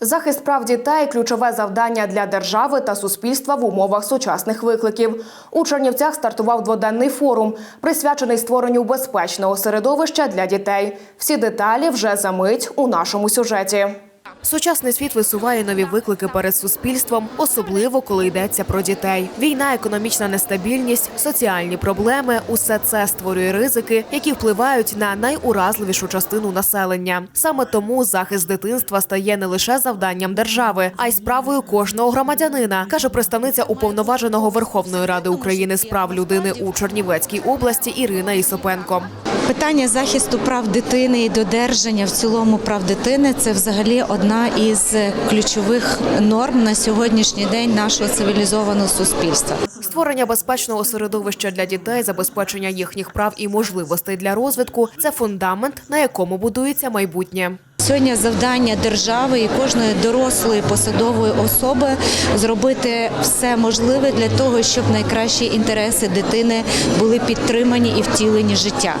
Захист прав дітей ключове завдання для держави та суспільства в умовах сучасних викликів. У Чернівцях стартував дводенний форум, присвячений створенню безпечного середовища для дітей. Всі деталі вже за мить у нашому сюжеті. Сучасний світ висуває нові виклики перед суспільством, особливо коли йдеться про дітей. Війна, економічна нестабільність, соціальні проблеми усе це створює ризики, які впливають на найуразливішу частину населення. Саме тому захист дитинства стає не лише завданням держави, а й справою кожного громадянина, каже представниця уповноваженого Верховної Ради України з прав людини у Чернівецькій області Ірина Ісопенко. Питання захисту прав дитини і додержання в цілому прав дитини це взагалі одна із ключових норм на сьогоднішній день нашого цивілізованого суспільства. Створення безпечного середовища для дітей, забезпечення їхніх прав і можливостей для розвитку це фундамент, на якому будується майбутнє. Сьогодні завдання держави і кожної дорослої посадової особи зробити все можливе для того, щоб найкращі інтереси дитини були підтримані і втілені життя.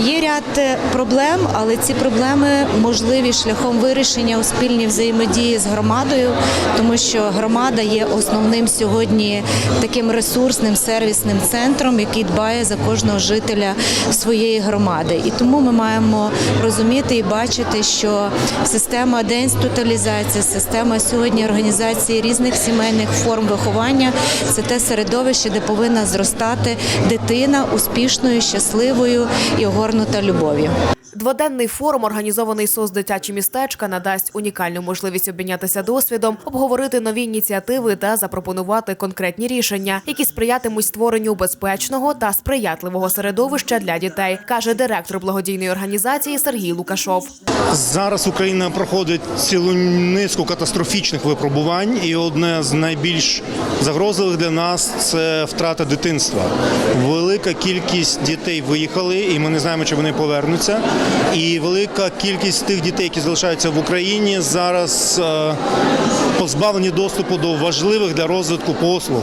Є ряд е, проблем, але ці проблеми можливі шляхом вирішення у спільній взаємодії з громадою, тому що громада є основним сьогодні таким ресурсним сервісним центром, який дбає за кожного жителя своєї громади. І тому ми маємо розуміти і бачити, що система деінституалізації, система сьогодні організації різних сімейних форм виховання це те середовище, де повинна зростати дитина успішною, щасливою і огорнута любов'ю. Дводенний форум, організований СОС дитячі містечка, надасть унікальну можливість обмінятися досвідом, обговорити нові ініціативи та запропонувати конкретні рішення, які сприятимуть створенню безпечного та сприятливого середовища для дітей, каже директор благодійної організації Сергій Лукашов. Зараз Україна проходить цілу низку катастрофічних випробувань, і одне з найбільш загрозливих для нас це втрата дитинства. Велика кількість дітей виїхали, і ми не знаємо, чи вони повернуться. І велика кількість тих дітей, які залишаються в Україні, зараз е, позбавлені доступу до важливих для розвитку послуг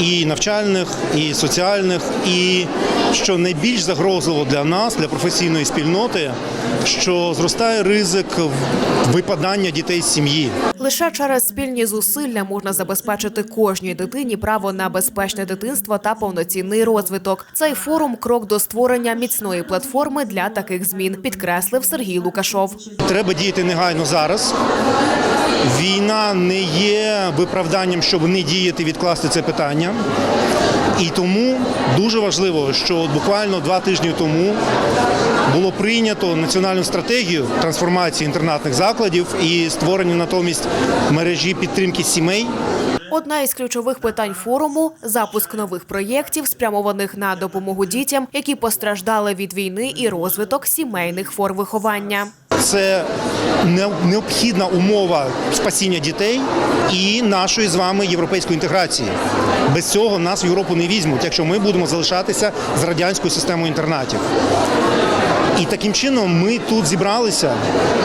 і навчальних, і соціальних, і що найбільш загрозливо для нас, для професійної спільноти, що зростає ризик випадання дітей з сім'ї. Лише через спільні зусилля можна забезпечити кожній дитині право на безпечне дитинство та повноцінний розвиток. Цей форум крок до створення міцної платформи для таких змін, підкреслив Сергій Лукашов. Треба діяти негайно зараз. Не є виправданням, щоб не діяти, відкласти це питання. І тому дуже важливо, що от буквально два тижні тому було прийнято національну стратегію трансформації інтернатних закладів і створення натомість мережі підтримки сімей. Одна із ключових питань форуму запуск нових проєктів, спрямованих на допомогу дітям, які постраждали від війни і розвиток сімейних форм виховання. Це необхідна умова спасіння дітей і нашої з вами європейської інтеграції. Без цього нас в Європу не візьмуть, якщо ми будемо залишатися з радянською системою інтернатів. І таким чином ми тут зібралися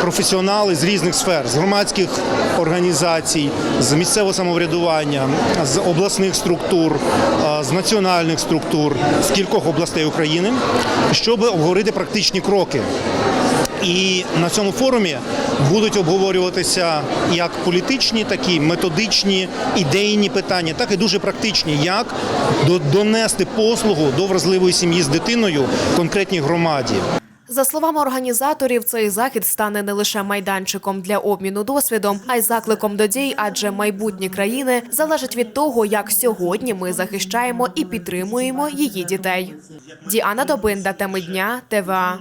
професіонали з різних сфер, з громадських організацій, з місцевого самоврядування, з обласних структур, е, з національних структур, з кількох областей України, щоб обговорити практичні кроки. І на цьому форумі будуть обговорюватися як політичні, так і методичні, ідейні питання, так і дуже практичні, як донести послугу до вразливої сім'ї з дитиною конкретній громаді. За словами організаторів, цей захід стане не лише майданчиком для обміну досвідом, а й закликом до дій, адже майбутнє країни залежить від того, як сьогодні ми захищаємо і підтримуємо її дітей. Діана Добинда, теми дня, ТВА.